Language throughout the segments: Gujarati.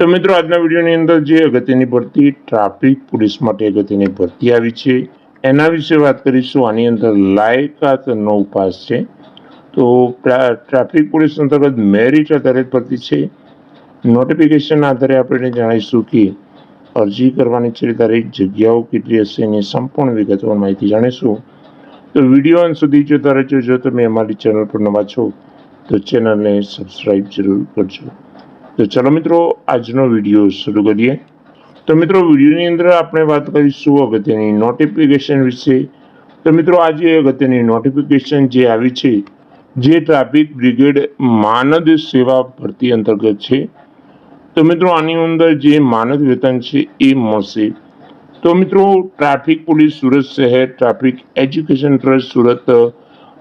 તો મિત્રો, આજના વિડીયોની અંદર જે અગત્યની ભરતી ટ્રાફિક પોલીસ માટે અગત્યની ભરતી આવી છે, એના વિશે વાત કરીશું. આની અંદર લાયકાત નો પાસ છે. તો ટ્રાફિક પોલીસ અંતર્ગત મેરિટ આધારિત ભરતી છે. નોટિફિકેશન આધારે આપણે જણાવીશું કે અરજી કરવાની છે તારીખ, જગ્યાઓ કેટલી હશે એની સંપૂર્ણ વિગતવાર માહિતી જાણીશું. તો વીડિયો અંત સુધી જોતા રહેજો. જો તમે અમારી ચેનલ પર નવા છો, તો ચેનલને સબસ્ક્રાઈબ જરૂર કરજો. તો ચલો મિત્રો, આજનો વીડિયો શરૂ કરીએ. તો મિત્રો, વિડીયોની અંદર આપણે વાત કરીશું અગત્યની નોટિફિકેશન વિશે. તો મિત્રો, આજે અગત્યની નોટિફિકેશન જે આવી છે, જે ટ્રાફિક બ્રિગેડ માનદ સેવા ભરતી અંતર્ગત છે. તો મિત્રો, આની અંદર જે માનદ વેતન છે, એ મળશે. તો મિત્રો ટ્રાફિક પોલીસ સુરત શહેર ટ્રાફિક એજ્યુકેશન ટ્રસ્ટ સુરત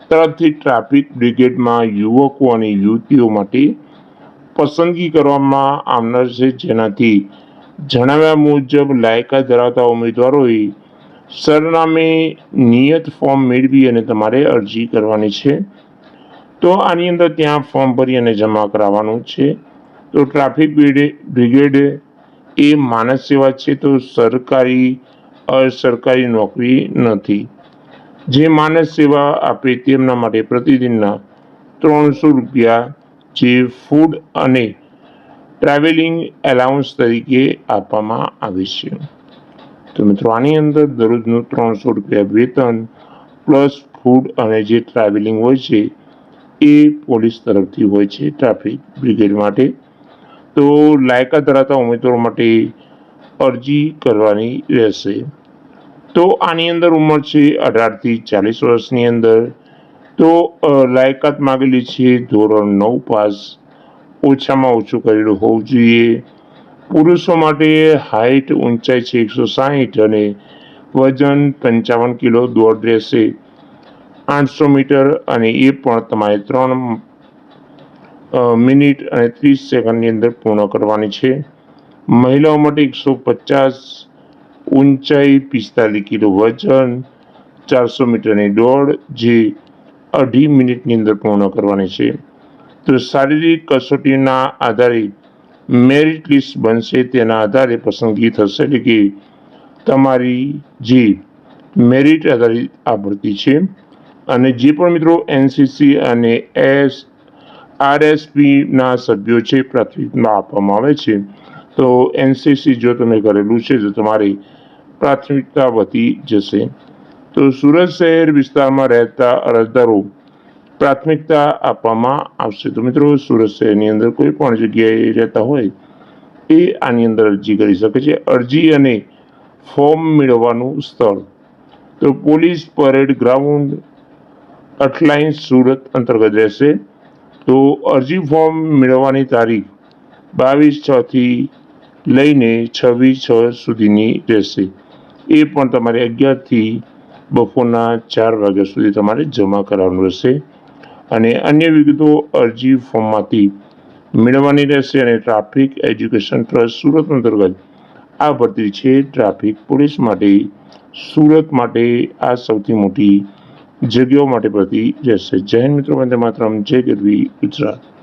તરફથી ટ્રાફિક બ્રિગેડમાં યુવકો અને યુવતીઓ માટે પસંદગી કરવામાં આવનાર છે. જેનાથી જણાવ્યા મુજબ લાયકાત ધરાવતા ઉમેદવારોએ સરનામે નિયત ફોર્મ મેળવી અને તમારે અરજી કરવાની છે. તો આની અંદર ત્યાં ફોર્મ ભરી અને જમા કરાવવાનું છે. તો ટ્રાફિક બ્રિગે- બ્રિગેડ એ માનસ સેવા છે. તો સરકારી, અસરકારી નોકરી નથી. જે માનસ સેવા આપે તેમના માટે પ્રતિદિનના ત્રણસો રૂપિયા જે ફૂડ અને ટ્રાવેલિંગ એલાઉન્સ તરીકે આપવામાં આવે છે. તો મિત્રો, આની અંદર દરરોજનું ત્રણસો રૂપિયા વેતન પ્લસ ફૂડ અને જે ટ્રાવેલિંગ હોય છે, એ પોલીસ તરફથી હોય છે ટ્રાફિક બ્રિગેડ માટે. તો લાયકાત ધરાવતા ઉમેદવારો માટે અરજી કરવાની રહેશે. તો આની અંદર ઉંમર છે અઢારથી ચાલીસ વર્ષની અંદર. તો લાયકાત માગેલી છે, ધોરણ નવ પાસ. ઓછામાં ઓછું કરેલું હોવું જોઈએ. પુરુષો માટે હાઇટ ઊંચાઈ છે એકસો સાહીઠ અને વજન પંચાવન કિલો દોડ રહેશે. આઠસો મીટર અને એ પણ તમારે ત્રણ મિનિટ અને ત્રીસ સેકન્ડની અંદર પૂર્ણ કરવાની છે. મહિલાઓ માટે એકસો પચાસ ઊંચાઈ પિસ્તાલીસ કિલો વજન, ચારસો મીટરની દોડ, જે અઢી મિનિટની અંદર પૂર્ણ કરવાની છે. તો શારીરિક કસોટીના આધારે મેરિટ લિસ્ટ બનશે તેના આધારે પસંદગી થશે. એટલે કે તમારી જે મેરિટ આધારિત આ ભરતી છે અને જે પણ મિત્રો એનસીસી અને એસ આરએસપીના સભ્યો છે પ્રાથમિકમાં આપવામાં આવે છે. તો એનસીસી જો તમે કરેલું છે, તો તમારી પ્રાથમિકતા વધી જશે. તો સુરત શહેર વિસ્તારમાં રહેતા અરજદારો પ્રાથમિકતા આપવામાં આવશે. તો મિત્રો, સુરત શહેરની અંદર કોઈ પણ જગ્યાએ રહેતા હોય એ આની અંદર અરજી કરી શકે છે. અરજી અને ફોર્મ મેળવવાનું સ્થળ. તો પોલીસ પરેડ ગ્રાઉન્ડ અટલાઇન સુરત અંતર્ગત રહેશે. તો અરજી ફોર્મ મેળવવાની તારીખ બાવીસ છથી લઈને છવ્વીસ છ સુધીની રહેશે. એ પણ તમારે અગિયારથી બપોરના ચાર વાગ્યા સુધી તમારે જમા કરાવવાનું રહેશે. અને અન્ય વિગતો અરજી ફોર્મમાંથી મેળવવાની રહેશે અને ટ્રાફિક એજ્યુકેશન ટ્રસ્ટ સુરત અંતર્ગત આ ભરતી છે. ટ્રાફિક પોલીસ માટે સુરત માટે આ સૌથી મોટી જગ્યાઓ માટે ભરતી રહેશે. જૈન મિત્રો, વંદે માતરમ. જય ગરવી ગુજરાત.